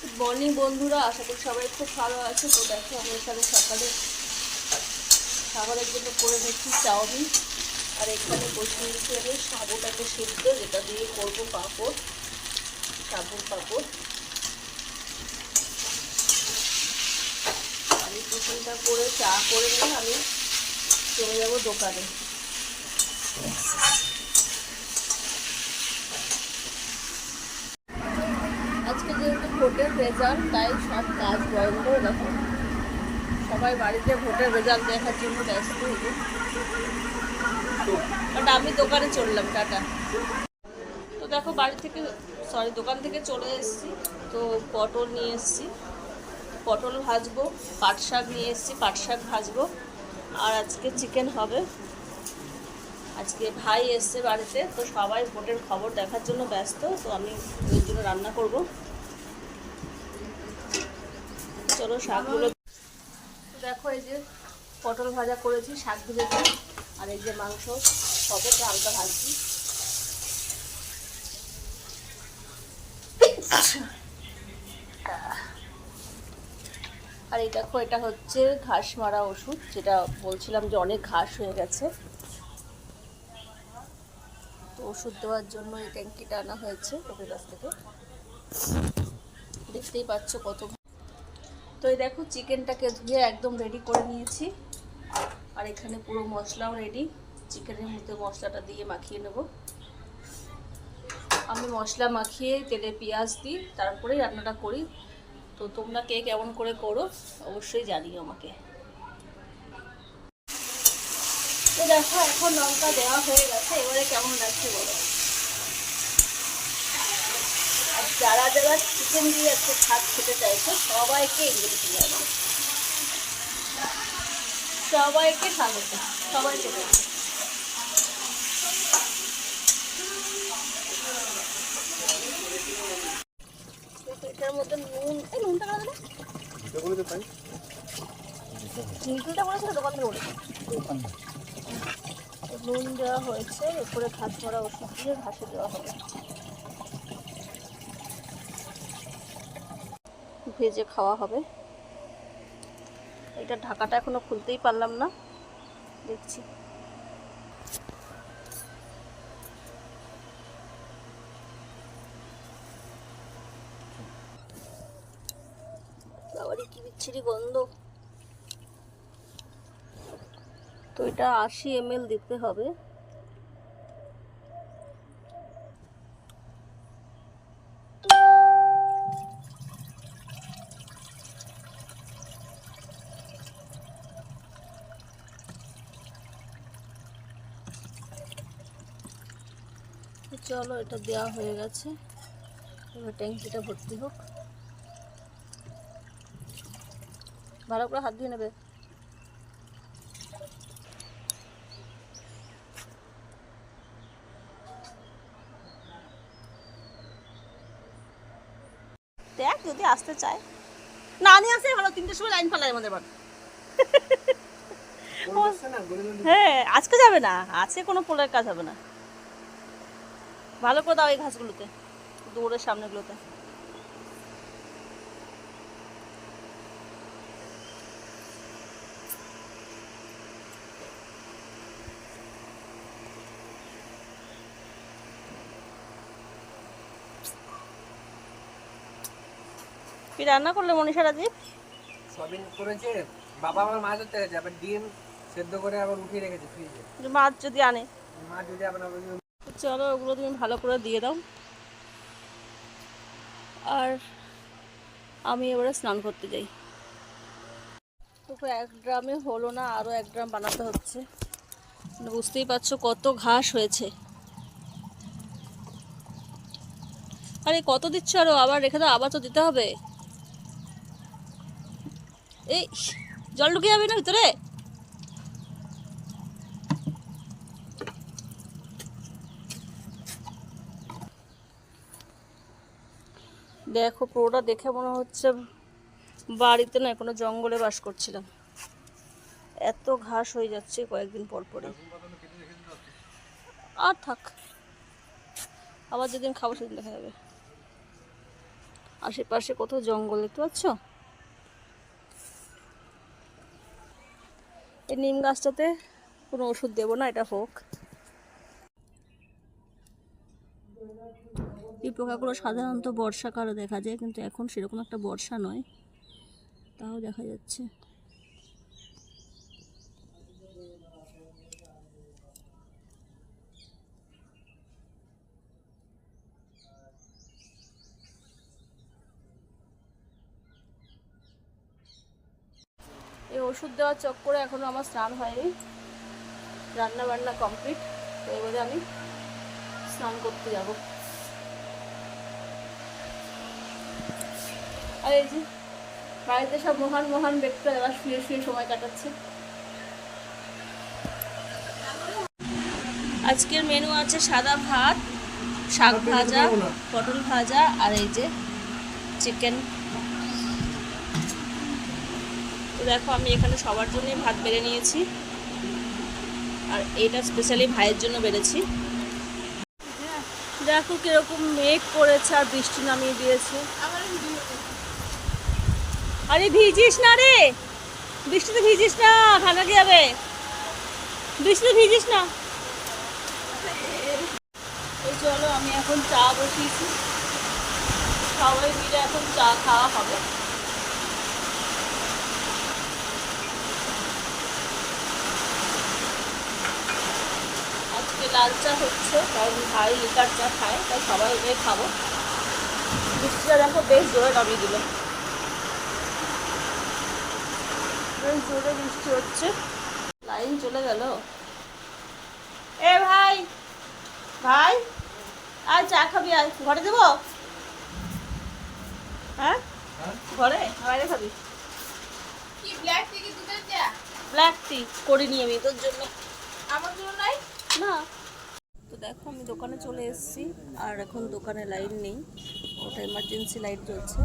Good morning বন্ধুরা। আশা করি সবাই খুব ভালো আছে। তো দেখো, আমি এখানে সকালে খাবারের জন্য করে নিচ্ছি চাউমিন। আর এখানে বসিয়ে নিচ্ছি আমি সাবুটাকে সিদ্ধ, যেটা দিয়ে করব পাঁপড়, সাবুর পাঁপড়। আমি টিফিনটা করে চা করে নিয়ে আমি চলে যাব দোকানে। আজকে যেহেতু ভোটের রেজাল্ট তাই সব কাজ বন্ধ দেখো সবাই বাড়িতে ভোটের রেজাল্ট দেখার জন্য ব্যস্ত হইল বাট আমি দোকানে চললাম, টাটা। তো দেখো, বাড়ি থেকে সরি দোকান থেকে চলে এসেছি। তো পটল নিয়ে এসেছি। পটল ভাজবো পাট শাক নিয়ে এসেছি পাট শাক ভাজবো। আর আজকে চিকেন হবে। আজকে ভাই এসছে বাড়িতে, তো সবাই ভোটের খবর দেখার জন্য ব্যস্ত, তো আমি ওই জন্য রান্না করব। চলো শাকগুলো দেখো, এই যে পটল ভাজা করেছি, শাক ভেজেছি, আর এই যে মাংস তো হালকা ভাজছি। আর এই দেখো, এটা হচ্ছে ঘাস মারা ওষুধ, যেটা বলছিলাম যে অনেক ঘাস হয়ে গেছে। তো ওষুধ দেওয়ার জন্য এই ট্যাঙ্কিটা আনা হয়েছে ওদের কাছ থেকে। দেখতেই পাচ্ছ কত তো এই দেখো, চিকেনটাকে ধুয়ে একদম রেডি করে নিয়েছি। আর এখানে পুরো মশলাও রেডি চিকেনের মধ্যে মশলাটা দিয়ে মাখিয়ে নেব। আমি মশলা মাখিয়ে তেলে পেঁয়াজ দিই, তারপরেই রান্নাটা করি। তো তোমরা কে কেমন করে করো, অবশ্যই জানিও আমাকে। তো দেখো এখন লঙ্কা দেওয়া হয়ে গেছে এবারে কেমন লাগছে বলো? আর যারা যারা চিকেন দিয়ে আজকে ভাত খেতে চাইছে সবাইকে ইংরেজি জানাব সবাইকে স্বাগত সবাই খেতে এটার মধ্যে নুন এই নুনটা কেন দিলে নিকুলটা বলেছিল দোকান থেকে বলেছে নুন দেওয়া হয়েছে, এরপরে ঘাস ভরা ওষুধ দিয়ে ঘাসে দেওয়া হবে। ভেজে খাওয়া হবে। এটা ঢাকাটা এখনও খুলতেই পারলাম না। দেখছি। বাবারই কি বিচ্ছিরি গন্ধ। তো এটা আশি এম দিতে হবে। চলো, এটা দেওয়া হয়ে গেছে। এবার ট্যাঙ্কিটা ভর্তি হোক। ভালো করে হাত দিয়ে নেবে। যদি আসতে চায়। না নিয়ে আসে ভালো তিনটের সময় লাইন ফেলায় আমাদের বাড়ি। হ্যাঁ আজকে যাবে না আছে কোনো পোলের কাজ হবে না। ভালো করে দাও এই ঘাসগুলোতে দৌড়ের সামনেগুলোতে। কি রান্না করলে মনীষা রাজীব? সয়াবিন করেছে বাবা আবার মাছ ধরতে গেছে আবার ডিম সেদ্ধ করে আবার উঠিয়ে রেখেছে ফ্রিজে। মাছ যদি আনে। মাছ যদি আবার আবার চলো ওগুলো তুমি ভালো করে দিয়ে দাও। আর আমি এবারে স্নান করতে যাই। তো এক ড্রামে হলো না আরও এক ড্রাম বানাতে হচ্ছে। মানে বুঝতেই পারছ কত ঘাস হয়েছে। আরে কত দিচ্ছ আরও? আবার রেখে দাও আবার তো দিতে হবে। এই, জল ঢুকে যাবে না ভিতরে? দেখো, পুরোটা দেখে মনে হচ্ছে বাড়িতে নয়, কোনো জঙ্গলে বাস করছিলাম। এত ঘাস হয়ে যাচ্ছে কয়েকদিন পর পরে আর থাক, আবার যেদিন খাব সেদিন দেখা যাবে। আশেপাশে কোথাও জঙ্গল দেখতে পাচ্ছ? এই নিম গাছটাতে কোনো ওষুধ দেবো না, এটা হোক। এই পোকাগুলো সাধারণত বর্ষাকালে দেখা যায়, কিন্তু এখন সেরকম একটা বর্ষা নয়। তাও দেখা যাচ্ছে। ওষুধ দেওয়ার চক্করে এখনও আমার স্নান হয়নি। রান্না বান্না কমপ্লিট তো এবারে আমি স্নান করতে যাব। আর এই যে বাড়িতে সব মহান মহান ব্যক্তিরা এবার শুয়ে শুয়ে সময় কাটাচ্ছে। আজকের মেনু আছে সাদা ভাত শাক ভাজা পটল ভাজা আর এই যে চিকেন তো দেখো, আমি এখানে সবার জন্যই ভাত বেড়ে নিয়েছি। আর এটা স্পেশালি ভাইয়ের জন্য বেড়েছি। দেখো কীরকম মেঘ করেছে আর বৃষ্টি নামিয়ে দিয়েছে। আরে ভিজিস না রে! বৃষ্টিতে ভিজিস না ঠান্ডা কি যাবে। বৃষ্টিতে ভিজিস না। এই চলো, আমি এখন চা বসিয়েছি। সবাই মিলে এখন চা খাওয়া হবে। আজকে লাল চা হচ্ছে কারণ ভাই লিকার চা খায় তাই সবাই ওটাই খাব। বৃষ্টিটা দেখো বেশ জোরে নামিয়ে দিল। বেশ জোরে বৃষ্টি হচ্ছে। লাইন চলে গেল। এ ভাই ভাই আর চা খাবি আর ঘরে দেবো? হ্যাঁ? ঘরে? বাইরে খাবি? কি ব্ল্যাক টি কি দুধের চা? ব্ল্যাক টি করিনি আমি তোর জন্য। আমার জন্য নাই? না। তো দেখো, আমি দোকানে চলে এসেছি, আর এখন দোকানে লাইন নেই। ওটা এমার্জেন্সি লাইট জ্বলছে।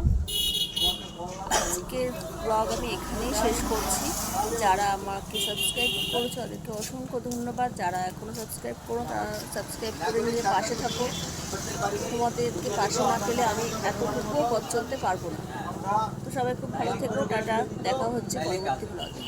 আজকের ব্লগ আমি এখানেই শেষ করছি। যারা আমাকে সাবস্ক্রাইব করেছ, তাদেরকে অসংখ্য ধন্যবাদ। যারা এখনও সাবস্ক্রাইব করো, তারা সাবস্ক্রাইব করে নিয়ে পাশে থাকো। তোমাদেরকে পাশে না পেলে আমি এতটুকুও পথ চলতে পারব না। তো সবাই খুব ভালো থেকো, টাটা। দেখা হচ্ছে পরবর্তী ব্লগে